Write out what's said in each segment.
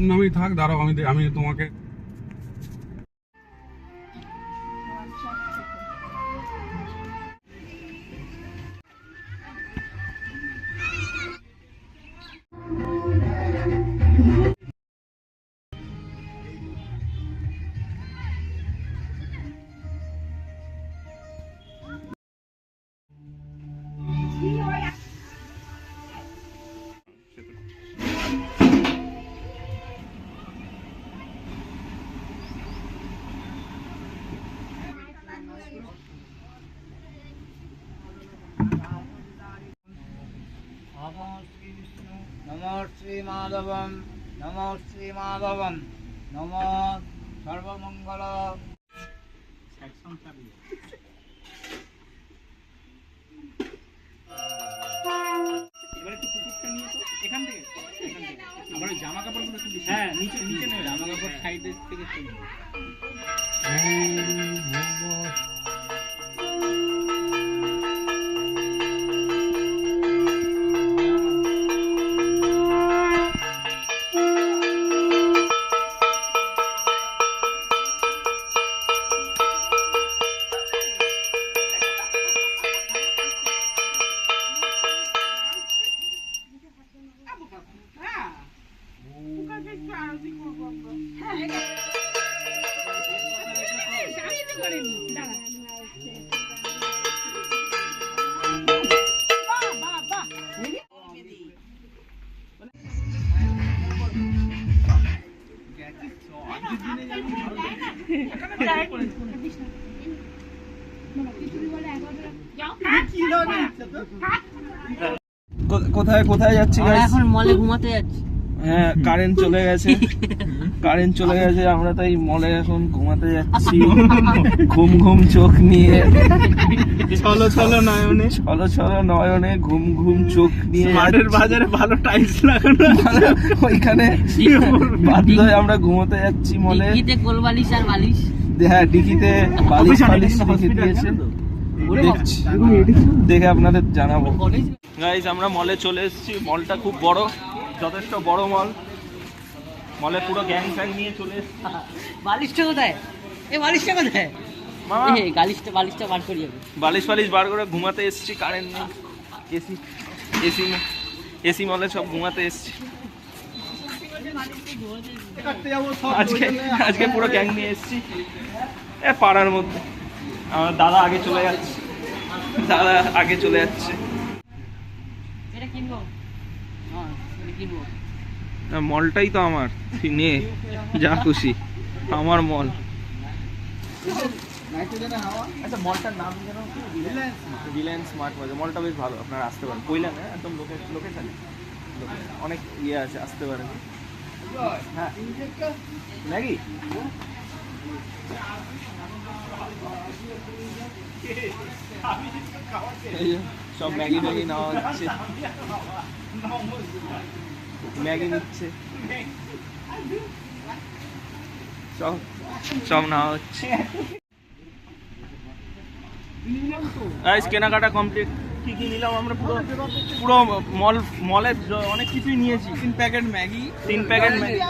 নতুন নামেই থাক দাঁড়াও আমি আমি তোমাকে নমো শ্রীমাধবম নমো শ্রীমাধবম নমো সর্বমঙ্গল। এখান থেকে? আবার জামা কাপড়গুলো হ্যাঁ নিচে নিচে নেবে জামা কাপড় সাইডের থেকে কোথায় কোথায় যাচ্ছি এখন মলে ঘুমাতে যাচ্ছি। হ্যাঁ কারেন্ট চলে গেছে। কারেন্ট চলে গেছে আমরা তাই মলে এখন ঘুমাতে যাচ্ছি। ঘুম ঘুম চোখ নিয়ে। চলো চলো নয়নে। ছলো ছলো নয়নে ঘুম ঘুম চোখ নিয়ে মাঠের বাজারে ভালো টাইলস লাগানো ওইখানে বাধ্য হয়ে আমরা ঘুমোতে যাচ্ছি মলে ডিগ্গিতে গোল বালিশ আর বালিশ। হ্যাঁ ডিকিতে বালিশ ফালিশ রেখে দিয়েছে? দেখে আপনাদের জানাব। গাইজ আমরা মলে চলে এসেছি। মলটা খুব বড়। যথেষ্ট বড় মল মলে পুরো গ্যাং ফ্যাং নিয়ে চলে এসেছি। বালিশটা কোথায়? এ বালিশটা কোথায়? গালিশটা বালিশটা বার করি বালিশ ফালিশ বার করে ঘুমাতে এসেছি। কারেন্ট নেই। এসি এসি এসি মলে সব ঘুমাতে এসেছি। আজকে আজকে পুরো গ্যাং নিয়ে এসেছি। এ পাড়ার মধ্যে। আমার দাদা আগে চলে যাচ্ছে। দাদা আগে চলে যাচ্ছে। হ্যাঁ না, মলটাই তো আমার। তুই নে যা খুশি। আমার মল। আচ্ছা মলটার নাম যেন? রিলায়েন্স স্মার্ট বাজার মলটা বেশ ভালো আপনারা আসতে পারেন। কইলেন হ্যাঁ একদম লোকে লোকেশানে। অনেক ইয়ে আছে আসতে পারেন। হ্যাঁ ম্যাগি এই যে, সব ম্যাগি ম্যাগি নেওয়া হচ্ছে ম্যাগি নিচ্ছে সব সব নেওয়া হচ্ছে গাইস কেনাকাটা কমপ্লিট কি কি নিলাম আমরা পুরো পুরো মল মলের অনেক কিছুই নিয়েছি। তিন প্যাকেট ম্যাগি। তিন প্যাকেট ম্যাগি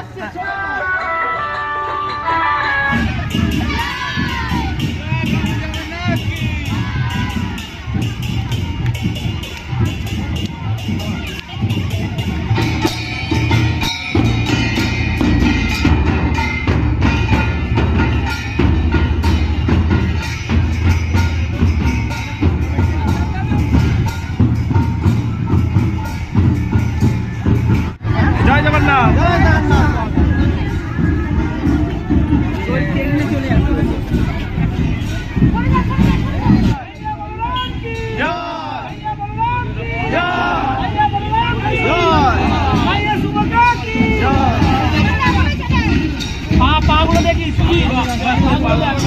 জয় জগন্নাথ পা পা গুলো দেখিস কি